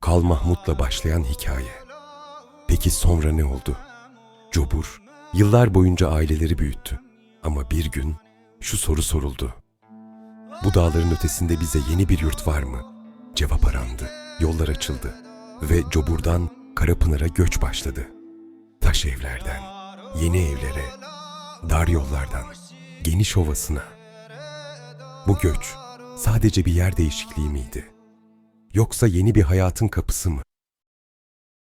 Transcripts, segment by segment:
Kal Mahmut'la başlayan hikaye. Peki sonra ne oldu? Cobur, yıllar boyunca aileleri büyüttü. Ama bir gün şu soru soruldu. Bu dağların ötesinde bize yeni bir yurt var mı? Cevap arandı, yollar açıldı ve Cobur'dan Karapınar'a göç başladı. Taş evlerden, yeni evlere, dar yollardan, geniş ovasına. Bu göç sadece bir yer değişikliği miydi? Yoksa yeni bir hayatın kapısı mı?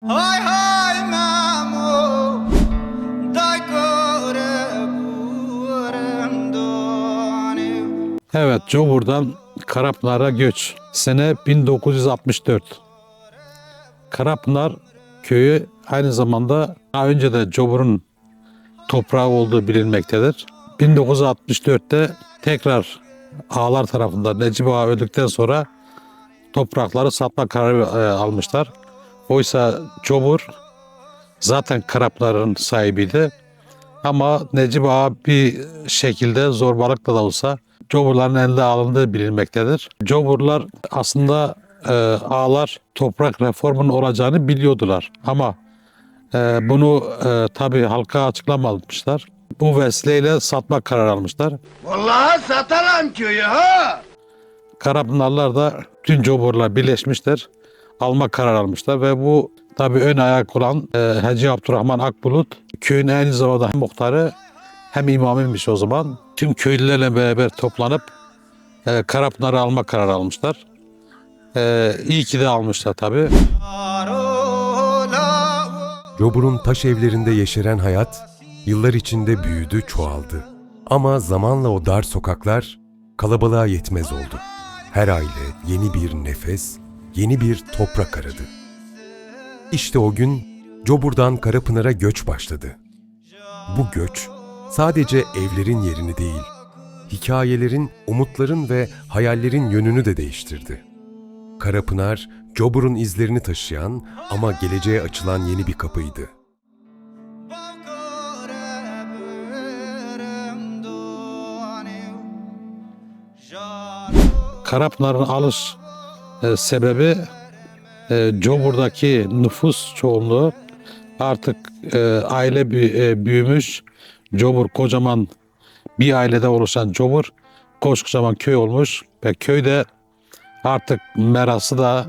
Hay hay donio Evet, Cobur'dan Karapınar'a göç. Sene 1964. Karapınar köyü aynı zamanda daha önce de Cobur'un toprağı olduğu bilinmektedir. 1964'te tekrar ağalar tarafından Necip Ağa öldükten sonra toprakları satma kararı e, almışlar. Oysa Cobur zaten Karapınar'ın sahibiydi. Ama Necip Ağa bir şekilde zorbalıkla da olsa Coburların elde alındığı bilinmektedir. Coburlar aslında e, ağalar toprak reformunun olacağını biliyordular. Ama e, bunu e, tabi halka açıklamamışlar. Bu vesileyle satma kararı almışlar. Vallahi satarım köyü ha. Karapınarlar da tüm Coburlar birleşmişler. Alma kararı almışlar ve bu tabi ön ayak olan e, Hacı Abdurrahman Akbulut köyün aynı zamanda hem muhtarı hem imamıymış o zaman. Tüm köylülerle beraber toplanıp e, Karapınar'ı alma kararı almışlar. E, iyi ki de almışlar tabi. Cobur'un taş evlerinde yeşeren hayat yıllar içinde büyüdü, çoğaldı. Ama zamanla o dar sokaklar kalabalığa yetmez oldu. Her aile yeni bir nefes, yeni bir toprak aradı. İşte o gün Cobur'dan Karapınar'a göç başladı. Bu göç sadece evlerin yerini değil, hikayelerin, umutların ve hayallerin yönünü de değiştirdi. Karapınar, Cobur'un izlerini taşıyan ama geleceğe açılan yeni bir kapıydı. Karapınar'ın alış e, sebebi e, Cobur'daki nüfus çoğunluğu artık e, aile e, büyümüş. Cobur kocaman bir ailede oluşan Cobur koskocaman köy olmuş ve köyde artık merası da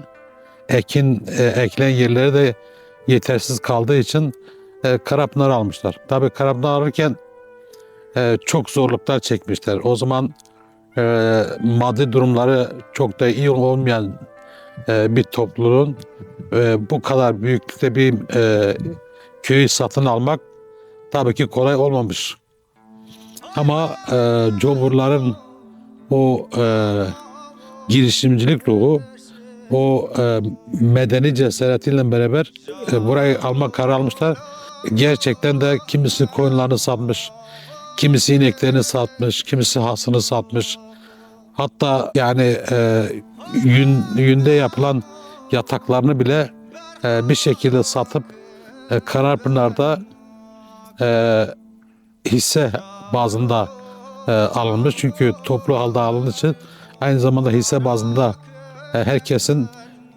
ekin e, ekilen yerleri de yetersiz kaldığı için e, Karapınar almışlar. Tabii Karapınar alırken e, çok zorluklar çekmişler. O zaman e, maddi durumları çok da iyi olmayan e, bir topluluğun e, bu kadar büyüklükte bir e, köyü satın almak tabii ki kolay olmamış. Ama e, Coburların o e, girişimcilik ruhu, o e, medeni cesaretiyle beraber e, burayı almak kararı almışlar. Gerçekten de kimisi koyunlarını satmış, kimisi ineklerini satmış, kimisi hasını satmış. Hatta yani e, yün, yünde yapılan yataklarını bile e, bir şekilde satıp e, Kararpınar'da e, hisse bazında e, alınmış. Çünkü toplu halde alındığı için aynı zamanda hisse bazında e, herkesin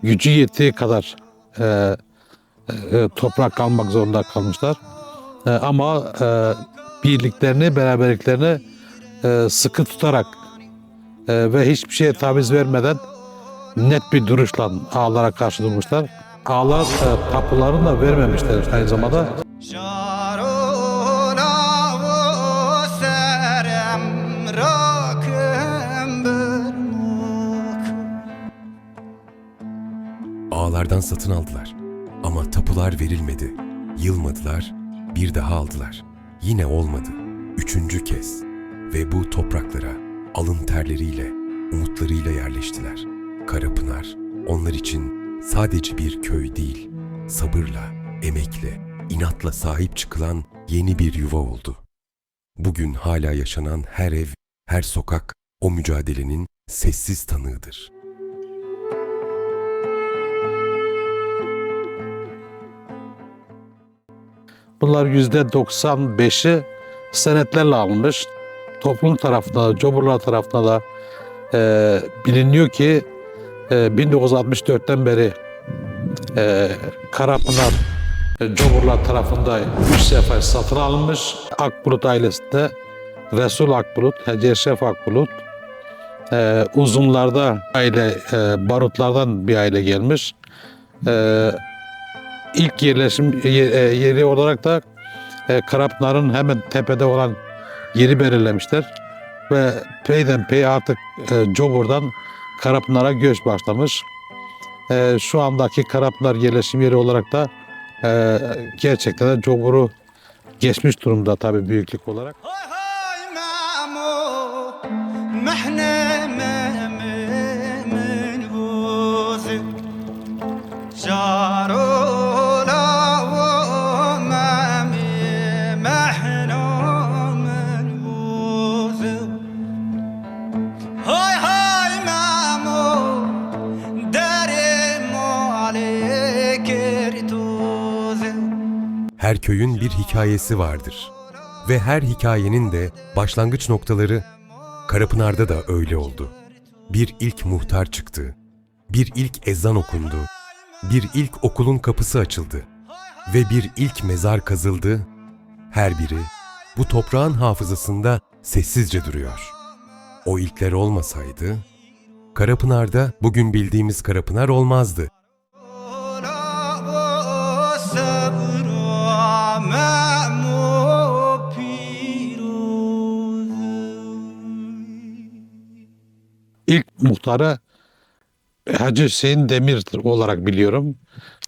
gücü yettiği kadar e, e, toprak almak zorunda kalmışlar. E, ama e, birliklerini, beraberliklerini e, sıkı tutarak e, ve hiçbir şeye taviz vermeden net bir duruşla ağalara karşı durmuşlar. Ağalar e, tapularını da vermemişler aynı zamanda. Ağlardan satın aldılar. Ama tapular verilmedi. Yılmadılar, bir daha aldılar. Yine olmadı. Üçüncü kez. Ve bu topraklara alın terleriyle, umutlarıyla yerleştiler. Karapınar, onlar için sadece bir köy değil, sabırla, emekle, inatla sahip çıkılan yeni bir yuva oldu. Bugün hala yaşanan her ev, her sokak o mücadelenin sessiz tanığıdır. Bunlar yüzde 95'i senetlerle alınmış. Toplum tarafında, Coburlar tarafında da e, biliniyor ki e, 1964'ten beri e, Karapınar e, Coburlar tarafında üç sefer satın alınmış. Akbulut ailesinde Resul Akbulut, Heceşef Akbulut, e, uzunlarda aile, e, barutlardan bir aile gelmiş. E, ilk yerleşim ye- e, yeri olarak da e, Karapınar'ın hemen tepede olan yeri belirlemişler. Ve peyden pey artık e, Cobur'dan Karapınar'a göç başlamış. E, şu andaki Karapınar yerleşim yeri olarak da e, gerçekten de Cobur'u geçmiş durumda tabii büyüklük olarak. Her köyün bir hikayesi vardır. Ve her hikayenin de başlangıç noktaları Karapınar'da da öyle oldu. Bir ilk muhtar çıktı. Bir ilk ezan okundu. Bir ilk okulun kapısı açıldı. Ve bir ilk mezar kazıldı. Her biri bu toprağın hafızasında sessizce duruyor. O ilkler olmasaydı Karapınar'da bugün bildiğimiz Karapınar olmazdı. Muhtarı Hacı Hüseyin Demir olarak biliyorum.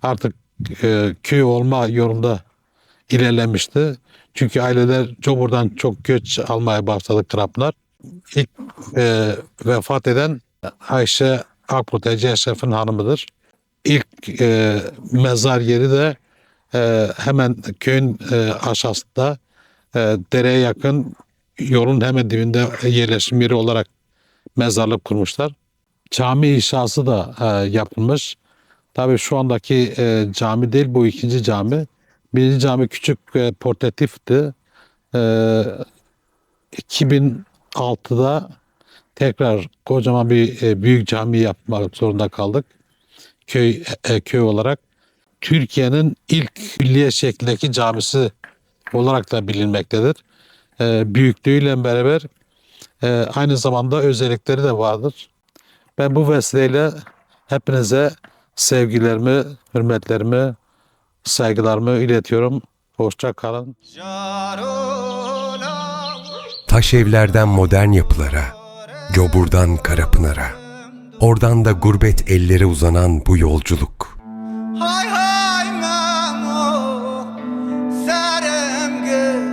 Artık e, köy olma yolunda ilerlemişti. Çünkü aileler Cobur'dan çok göç almaya başladı Kraplar. İlk e, vefat eden Ayşe Akbulut Eşref'in hanımıdır. İlk e, mezar yeri de e, hemen köyün e, aşağısında e, dereye yakın yolun hemen dibinde yerleşim yeri olarak mezarlık kurmuşlar. Cami inşası da e, yapılmış. Tabii şu andaki e, cami değil bu ikinci cami. Birinci cami küçük e, portatifti. E, 2006'da tekrar kocaman bir e, büyük cami yapmak zorunda kaldık. Köy e, köy olarak. Türkiye'nin ilk külliye şeklindeki camisi olarak da bilinmektedir. E, büyüklüğüyle beraber e, aynı zamanda özellikleri de vardır. Ben bu vesileyle hepinize sevgilerimi, hürmetlerimi, saygılarımı iletiyorum. Hoşça kalın. Taş evlerden modern yapılara, Cobur'dan Karapınar'a, oradan da gurbet ellere uzanan bu yolculuk. Hay hay mamo, seremge